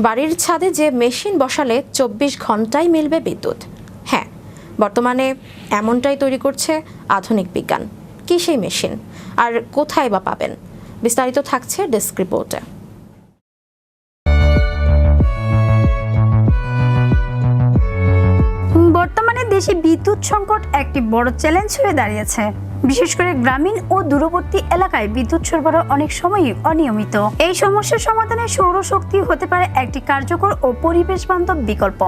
বাড়ির ছাদে যে মেশিন বসালে চব্বিশ ঘন্টায় মিলবে বিদ্যুৎ। হ্যাঁ বর্তমানে এমনটাই তৈরি করছে আধুনিক বিজ্ঞান। কী সেই মেশিন? আর কোথায় বা পাবেন? বিস্তারিত থাকছে ডেস্ক রিপোর্টে। বর্তমানে দেশে বিদ্যুৎ সংকট একটি বড় চ্যালেঞ্জ হয়ে দাঁড়িয়েছে। বিশেষ করে গ্রামীণ ও দূরবর্তী এলাকায় বিদ্যুৎ সরবরাহ অনেক সময়ই অনিয়মিত। এই সমস্যার সমাধানে সৌরশক্তি হতে পারে একটি কার্যকর ও পরিবেশ বান্ধব বিকল্প।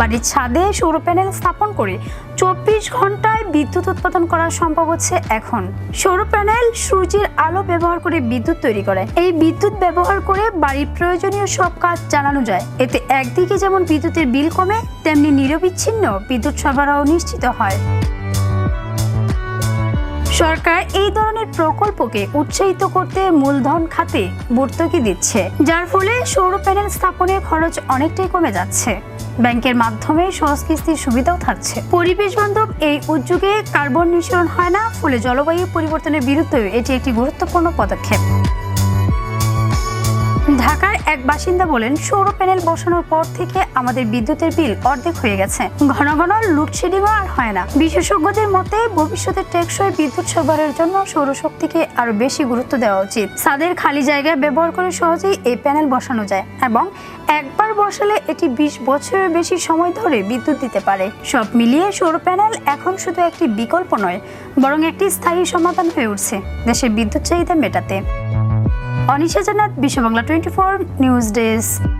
বাড়ির ছাদে সৌর প্যানেল স্থাপন করে চব্বিশ ঘন্টায় বিদ্যুৎ উৎপাদন করা সম্ভব হচ্ছে এখন। সৌর প্যানেল সূর্যের আলো ব্যবহার করে বিদ্যুৎ তৈরি করে। এই বিদ্যুৎ ব্যবহার করে বাড়ির প্রয়োজনীয় সব কাজ চালানো যায়। এতে একদিকে যেমন বিদ্যুতের বিল কমে, তেমনি নিরবিচ্ছিন্ন বিদ্যুৎ সরবরাহ নিশ্চিত হয়। সরকার এই ধরনের প্রকল্পকে উৎসাহিত করতে মূলধন খাতে ভর্তুকি দিচ্ছে, যার ফলে সৌর প্যানেল স্থাপনের খরচ অনেকটাই কমে যাচ্ছে। ব্যাংকের মাধ্যমে সহজ কিস্তির সুবিধাও থাকছে। পরিবেশ বান্ধব এই উদ্যোগে কার্বন নিঃসরণ হয় না, ফলে জলবায়ু পরিবর্তনের বিরুদ্ধেও এটি একটি গুরুত্বপূর্ণ পদক্ষেপ। ঢাকার এক বাসিন্দা বলেন, সৌর প্যানেল বসানোর পর থেকে আমাদের বিদ্যুতের বিল অর্ধেক হয়ে গেছে। ঘন ঘন লোডশেডিংও আর হয় না। বিশেষজ্ঞদের মতে, ভবিষ্যতে টেকসই বিদ্যুৎ সরবরাহের জন্য সৌরশক্তিকে আরও বেশি গুরুত্ব দেওয়া উচিত। ছাদের খালি জায়গায় ব্যবহার করে সহজেই এই প্যানেল বসানো যায় এবং একবার বসালে এটি বিশ বছরের বেশি সময় ধরে বিদ্যুৎ দিতে পারে। সব মিলিয়ে সৌর প্যানেল এখন শুধু একটি বিকল্প নয়, বরং একটি স্থায়ী সমাধান হয়ে উঠছে দেশের বিদ্যুৎ চাহিদা মেটাতে। অনিশা জানাত Biswa Bangla twenty four news desk.